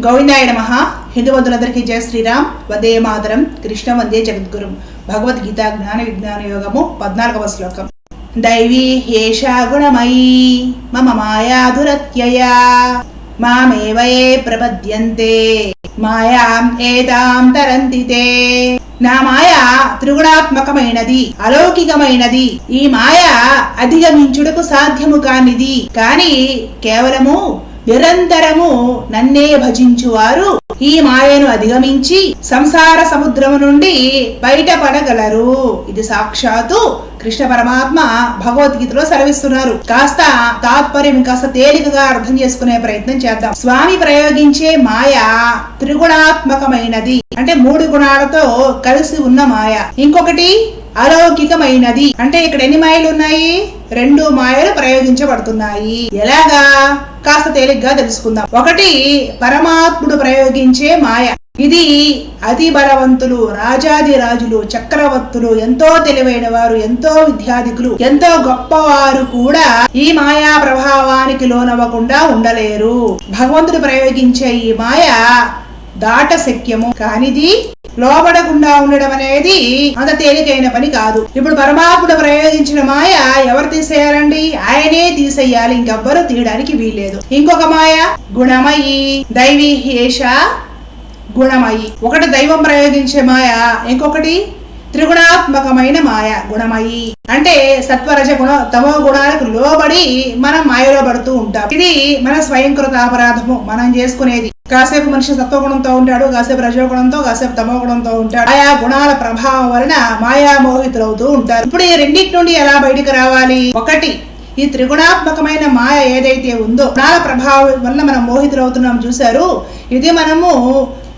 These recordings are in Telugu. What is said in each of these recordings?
గోవిందాయ నమ. హిందూ జయ శ్రీరామ్. వందే మాతరం. కృష్ణ వందే జగద్గురు. భగవద్గీత జ్ఞాన విజ్ఞాన యోగము పద్నాలుగవ శ్లోకం. దైవీ హేషా గుణమయీ. మమ మాయాధురత్యయా మామేవయే ప్రపద్యంతే మాయాం ఏదాం తరంతితే నా మాయ త్రిగుణాత్మకమైనది అలౌకికమైనది. ఈ మాయ అధిగమించుటకు సాధ్యము కానిది. కాని కేవలము నిరంతరము నన్నే భజించువారు. ఈ మాయను అధిగమించి సంసార సముద్రము నుండి బయటపడగలరు. ఇది సాక్షాత్తు కృష్ణ పరమాత్మ భగవద్గీతలో సెలవిస్తున్నారు. కాస్త తాత్పర్యం కాస్త తేలికగా అర్థం చేసుకునే ప్రయత్నం చేద్దాం. స్వామి ప్రయోగించే మాయ త్రిగుణాత్మకమైనది. అంటే మూడు గుణాలతో కలిసి ఉన్న మాయ. ఇంకొకటి అలౌకికమైనది. అంటే ఇక్కడ ఎన్ని మాయలు ఉన్నాయి రెండు మాయలు ప్రయోగించబడుతున్నాయి. ఎలాగా? కాస్త తేలిగ్గా తెలుసుకుందాం. ఒకటి పరమాత్ముడు ప్రయోగించే మాయ. ఇది అతి బలవంతులు రాజాది రాజులు చక్రవర్తులు ఎంతో తెలివైన వారు ఎంతో విద్యాధికులు ఎంతో గొప్పవారు కూడా ఈ మాయా ప్రభావానికి లోనవ్వకుండా ఉండలేరు. భగవంతుడు ప్రయోగించే ఈ మాయ దాట శక్యము కానిది లోబడకుండా ఉండడం అనేది అంత తేలికైన పని కాదు. ఇప్పుడు పరమాత్ముడు ప్రయోగించిన మాయ ఎవరు తీసేయాలండి? ఆయనే తీసేయాలి. ఇంకెవ్వరు తీయడానికి వీల్లేదు. ఇంకొక మాయ గుణమయి దైవీ హేష గుణమయి. ఒకటి దైవం ప్రయోగించే మాయ ఇంకొకటి త్రిగుణాత్మకమైన మాయ గుణమయి. అంటే సత్వరజ గుణ తమో గుణాలకు లోబడి మనం మాయలో పడుతూ ఉంటాం. ఇది మన స్వయంకృత అపరాధము. మనం చేసుకునేది. కాసేపు మనిషి సత్వగుణంతో ఉంటాడు కాసేపు రజోగుణంతో కాసేపు తమో గుణంతో ఉంటాడు. ఆయా గుణాల ప్రభావం వలన మాయామోహితులవుతూ ఉంటారు. ఇప్పుడు ఈ రెండింటి నుండి ఎలా బయటికి రావాలి? ఒకటి ఈ త్రిగుణాత్మకమైన మాయ ఏదైతే ఉందో గుణాల ప్రభావం వల్ల మనం మోహితులవుతున్నాం. చూశారు? ఇది మనము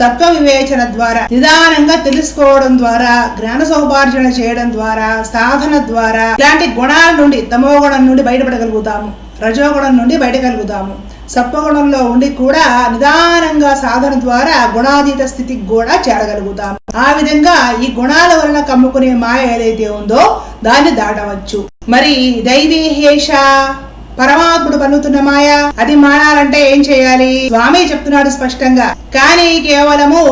తత్వ వివేచన ద్వారా నిదానంగా తెలుసుకోవడం ద్వారా జ్ఞాన సౌపార్జన చేయడం ద్వారా సాధన ద్వారా ఇలాంటి గుణాల నుండి తమోగుణం నుండి బయటపడగలుగుతాము. రజోగుణం నుండి బయటగలుగుతాము. సత్వగుణంలో ఉండి కూడా నిదానంగా సాధన ద్వారా గుణాతీత స్థితికి కూడా చేరగలుగుతాము. ఆ విధంగా ఈ గుణాల వలన కమ్ముకునే మాయ ఏదైతే ఉందో దాన్ని దాటవచ్చు. మరి దైవీ హేష పరమాత్ముడు పన్నుతున్న మాయ. అది మానాలంటే ఏం చేయాలి? స్వామి చెప్తున్నాడు స్పష్టంగా. కానీ కేవలము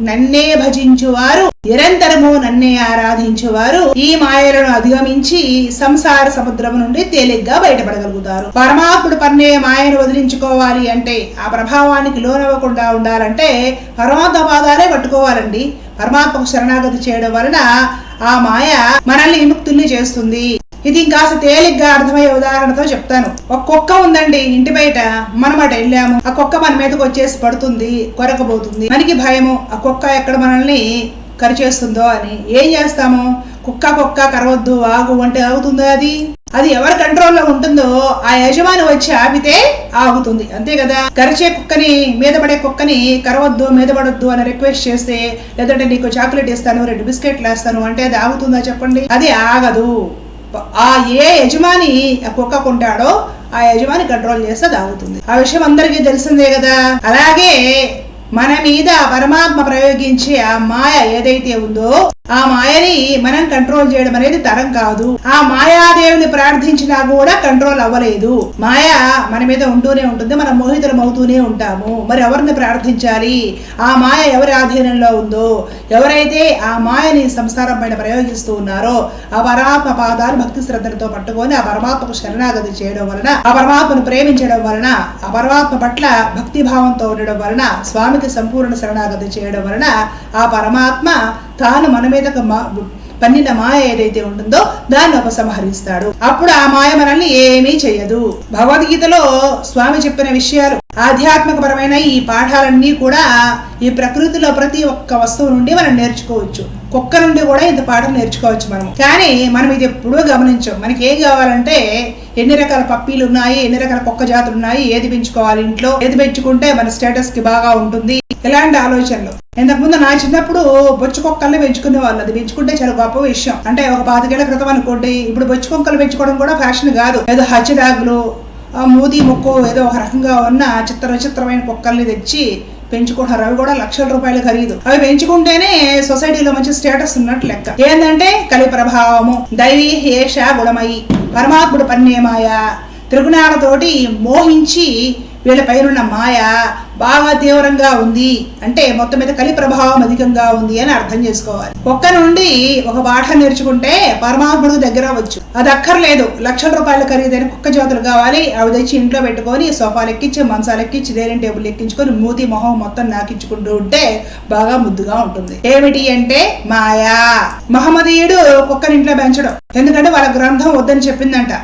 నన్నే భజించువారు నిరంతరము నన్నే ఆరాధించువారు ఈ మాయలను అధిగమించి సంసార సముద్రం నుండి తేలిగ్గా బయటపడగలుగుతారు. పరమాత్ముడు పన్నే మాయను వదిలించుకోవాలి అంటే ఆ ప్రభావానికి లోనవ్వకుండా ఉండాలంటే పరమాత్మ పాదాలే పట్టుకోవాలండి. పరమాత్మకు శరణాగతి చేయడం వలన ఆ మాయ మనల్ని విముక్తుల్ని చేస్తుంది. ఇది ఇంకాస్త తేలిగ్గా అర్థమయ్యే ఉదాహరణతో చెప్తాను. ఒక కుక్క ఉందండి ఇంటి బయట. మనం అటు వెళ్ళాము. ఆ కుక్క మన మీదకి వచ్చేసి పడుతుంది కొరకబోతుంది. మనకి భయము. ఆ కుక్క ఎక్కడ మనల్ని కరిచేస్తుందో అని. ఏం చేస్తాము? కుక్క కుక్క కరవద్దు ఆగు అంటే ఆగుతుందో అది? అది ఎవరి కంట్రోల్లో ఉంటుందో ఆ యజమాని వచ్చి ఆపితే ఆగుతుంది. అంతే కదా? కరిచే కుక్కని మీద పడే కుక్కని కరవద్దు మీద పడొద్దు అని రిక్వెస్ట్ చేస్తే లేదంటే నీకు చాక్లెట్ ఇస్తాను రెండు బిస్కెట్లు వేస్తాను అంటే అది ఆగుతుందా చెప్పండి? అది ఆగదు. ఆ ఏ యజమాని కుక్క కొంటాడో ఆ యజమాని కంట్రోల్ చేస్తే దాగుతుంది. ఆ విషయం అందరికీ తెలిసిందే కదా. అలాగే మన మీద పరమాత్మ ప్రయోగించే ఆ మాయ ఏదైతే ఉందో ఆ మాయని మనం కంట్రోల్ చేయడం అనేది తరం కాదు. ఆ మాయాదేవిని ప్రార్థించినా కూడా కంట్రోల్ అవ్వలేదు. మాయ మన మీద ఉంటూనే ఉంటుంది మనం మోహితులం అవుతూనే ఉంటాము. మరి ఎవరిని ప్రార్థించాలి? ఆ మాయ ఎవరి ఆధీనంలో ఉందో ఎవరైతే ఆ మాయని సంసారం పైన ప్రయోగిస్తూ ఉన్నారో ఆ పరమాత్మ పాదాలు భక్తి శ్రద్ధలతో పట్టుకొని ఆ పరమాత్మకు శరణాగతి చేయడం వలన ఆ పరమాత్మను ప్రేమించడం వలన ఆ పరమాత్మ పట్ల భక్తి భావంతో ఉండడం వలన స్వామికి సంపూర్ణ శరణాగతి చేయడం వలన ఆ పరమాత్మ తాను మన మీద పన్నిన మాయ ఏదైతే ఉంటుందో దాన్ని ఉపసంహరిస్తాడు. అప్పుడు ఆ మాయ మనల్ని ఏమీ చెయ్యదు భగవద్గీతలో స్వామి చెప్పిన విషయాలు ఆధ్యాత్మికపరమైన ఈ పాఠాలన్నీ కూడా ఈ ప్రకృతిలో ప్రతి ఒక్క వస్తువు నుండి మనం నేర్చుకోవచ్చు. కుక్క నుండి కూడా ఇంత పాఠం నేర్చుకోవచ్చు మనం. కానీ మనం ఇది ఎప్పుడూ గమనించాం. మనకి ఏం కావాలంటే ఎన్ని రకాల పప్పీలు ఉన్నాయి ఎన్ని రకాల కుక్క జాతులు ఉన్నాయి ఏది పెంచుకోవాలి ఇంట్లో ఏది పెంచుకుంటే మన స్టేటస్కి బాగా ఉంటుంది. ఇలాంటి ఆలోచనలు. ఇంతకుముందు నా చిన్నప్పుడు బొచ్చు కుక్కల్ని పెంచుకునే వాళ్ళు అది పెంచుకుంటే చాలా గొప్ప విషయం. అంటే ఒక పాతికేళ్ళ క్రితం అనుకోండి ఇప్పుడు బొచ్చు కుక్కలు పెంచుకోవడం కూడా ఫ్యాషన్ కాదు. ఏదో హచ్ మూది ముక్కు ఏదో ఒక రకంగా ఉన్న చిత్ర విచిత్రమైన కుక్కల్ని తెచ్చి పెంచుకుంటారు. అవి కూడా లక్షల రూపాయలు ఖరీదు. అవి పెంచుకుంటేనే సొసైటీలో మంచి స్టేటస్ ఉన్నట్టు లెక్క. ఏంటంటే కలి ప్రభావము దైవీ హేష గుణమయి పరమాత్ముడు పన్నేమాయ త్రిగుణాలతోటి మోహించి వీళ్ళ పైనున్న మాయ బాగా తీవ్రంగా ఉంది. అంటే మొత్తం మీద కలి ప్రభావం అధికంగా ఉంది అని అర్థం చేసుకోవాలి. ఒక్క నుండి ఒక పాఠం నేర్చుకుంటే పరమాత్ముడు దగ్గర అవ్వచ్చు. అది అక్కర్లేదు. లక్షల రూపాయల ఖరీదైన కుక్క జాతులు కావాలి. అవి తెచ్చి ఇంట్లో పెట్టుకొని సోఫాలు ఎక్కించి మంచాలు ఎక్కించి డైనింగ్ టేబుల్ ఎక్కించుకొని మూతి మొహం మొత్తం నాకించుకుంటూ ఉంటే బాగా ముద్దుగా ఉంటుంది. ఏమిటి అంటే మాయా. మహమ్మదీయుడు కుక్కని ఇంట్లో పెంచడం. ఎందుకంటే వాళ్ళ గ్రంథం వద్దని చెప్పిందంట.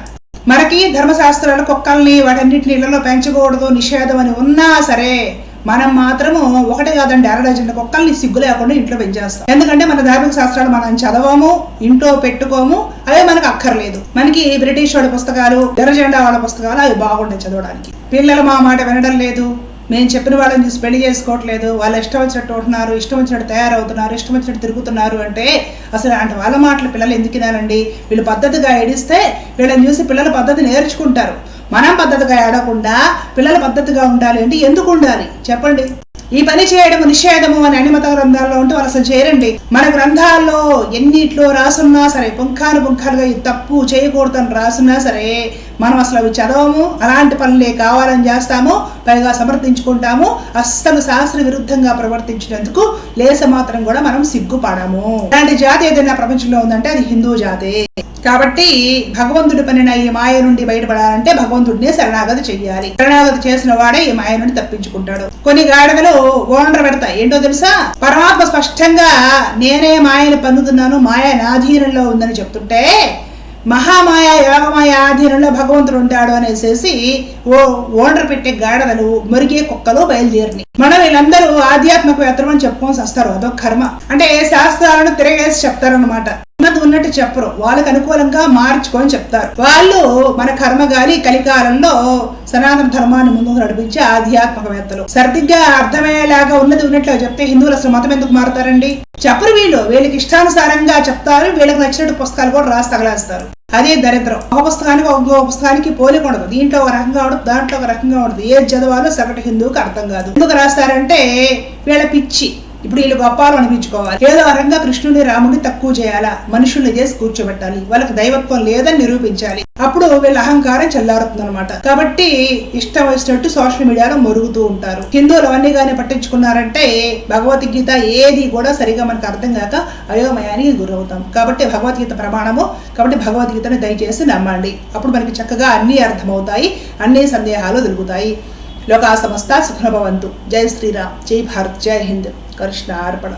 మనకి ధర్మశాస్త్రాలు కుక్కల్ని వాటన్నిటిని ఇళ్ళలో పెంచకూడదు నిషేధం అని ఉన్నా సరే మనం మాత్రము ఒకటి కాదండి అర డజన్ కుక్కల్ని సిగ్గు లేకుండా ఇంట్లో పెంచేస్తాం. ఎందుకంటే మన ధార్మిక శాస్త్రాలు మనం చదవము ఇంట్లో పెట్టుకోము అవే మనకు అక్కర్లేదు. మనకి బ్రిటిష్ వాళ్ళ పుస్తకాలు ఎర్రజెండా వాళ్ళ పుస్తకాలు అవి బాగుంటాయి చదవడానికి. పిల్లలు మా మాట వినడం లేదు. మేము చెప్పిన వాళ్ళని చూసి పెళ్ళి చేసుకోవట్లేదు వాళ్ళు ఇష్టం వచ్చినట్టు ఉంటున్నారు ఇష్టం వచ్చినట్టు తయారవుతున్నారు ఇష్టం వచ్చినట్టు తిరుగుతున్నారు అంటే అసలు అంటే వాళ్ళ మాటలు పిల్లలు ఎందుకు వినాలండి? వీళ్ళు పద్ధతిగా ఏడిస్తే వీళ్ళని చూసి పిల్లలు పద్ధతి నేర్చుకుంటారు. మనం పద్ధతిగా ఏడకుండా పిల్లల పద్ధతిగా ఉండాలి అంటే ఎందుకు ఉండాలి? చెప్పండి. ఈ పని చేయడము నిషేధము అని అనిమత గ్రంథాల్లో ఉంటే వాళ్ళు అసలు చేరండి మన గ్రంథాల్లో ఎన్నిట్లో రాసున్నా సరే పుంఖాను పుంఖాలుగా ఇది తప్పు చేయకూడదని రాసున్నా సరే మనం అసలు అవి చదవము అలాంటి పనులే కావాలని చేస్తాము పైగా సమర్థించుకుంటాము అస్సలు శాస్త్ర విరుద్ధంగా ప్రవర్తించినందుకు లేస మాత్రం కూడా మనం సిగ్గుపడము. అలాంటి జాతి ఏదైనా ప్రపంచంలో ఉందంటే అది హిందూ జాతి. కాబట్టి భగవంతుడి పనిన ఈ మాయ నుండి బయటపడాలంటే భగవంతుడిని శరణాగతి చెయ్యాలి. శరణాగతి చేసిన వాడే ఈ మాయ నుండి తప్పించుకుంటాడు. కొన్ని గాడిదలు ఓనర్ పెడతాయి. ఏంటో తెలుసా? పరమాత్మ స్పష్టంగా నేనే మాయను పన్నుతున్నాను మాయ నాధీనంలో ఉందని చెప్తుంటే మహామాయ యోగమాయ ఆధీనంలో భగవంతుడు ఉంటాడు అనేసి ఓ ఓనర్ పెట్టే గాడదలు మురిగే కుక్కలు బయలుదేరిని మనం వీళ్ళందరూ ఆధ్యాత్మికవేత్తలు అని చెప్పుకొని వస్తారు అదొక కర్మ. అంటే శాస్త్రాలను తిరగేసి చెప్తారనమాట ఉన్నది ఉన్నట్టు చెప్పరు. వాళ్ళకి అనుకూలంగా మార్చుకొని చెప్తారు. వాళ్ళు మన కర్మగాలి కలికాలంలో సనాతన ధర్మాన్ని ముందుకు నడిపించే ఆధ్యాత్మికవేత్తలు. సరిగ్గా అర్థమయ్యేలాగా ఉన్నది ఉన్నట్లు చెప్తే హిందువులు అసలు మతం ఎందుకు మారుతారండి? చెప్పరు వీళ్ళు. వీళ్ళకి ఇష్టానుసారంగా చెప్తారు. వీళ్ళకి నచ్చినట్టు పుస్తకాలు కూడా రాసి తగలేస్తారు. అదే దరిద్రం. ఒక పుస్తకానికి ఒక పుస్తకానికి పోలిక ఉండదు. దీంట్లో ఒక రకంగా ఉండదు దాంట్లో ఒక రకంగా ఉండదు. ఏ చదవాలో సగటు హిందువుకి అర్థం కాదు. ఎందుకు రాస్తారంటే వీళ్ళ పిచ్చి. ఇప్పుడు వీళ్ళు గొప్పలు అనిపించుకోవాలి. ఏదో రకంగా కృష్ణుని రాముడిని తక్కువ చేయాలా? మనుషుల్ని చేసి కూర్చోబెట్టాలి. వాళ్ళకి దైవత్వం లేదని నిరూపించాలి. అప్పుడు వీళ్ళ అహంకారం చల్లారుతుంది అనమాట కాబట్టి ఇష్టం వచ్చినట్టు సోషల్ మీడియాలో మరుగుతూ ఉంటారు. హిందువులు అవన్నీ కానీ పట్టించుకున్నారంటే భగవద్గీత ఏది కూడా సరిగా మనకు అర్థం కాక అయోమయానికి గురవుతాం. కాబట్టి భగవద్గీత ప్రమాణము కాబట్టి భగవద్గీతను దయచేసి నమ్మండి. అప్పుడు మనకి చక్కగా అన్నీ అర్థమవుతాయి అన్ని సందేహాలు దొరుకుతాయి. లోకా సమస్త సుఖనభవంతు జై శ్రీరామ్. జై భారత్. జై హింద్. కృష్ణ అర్పణ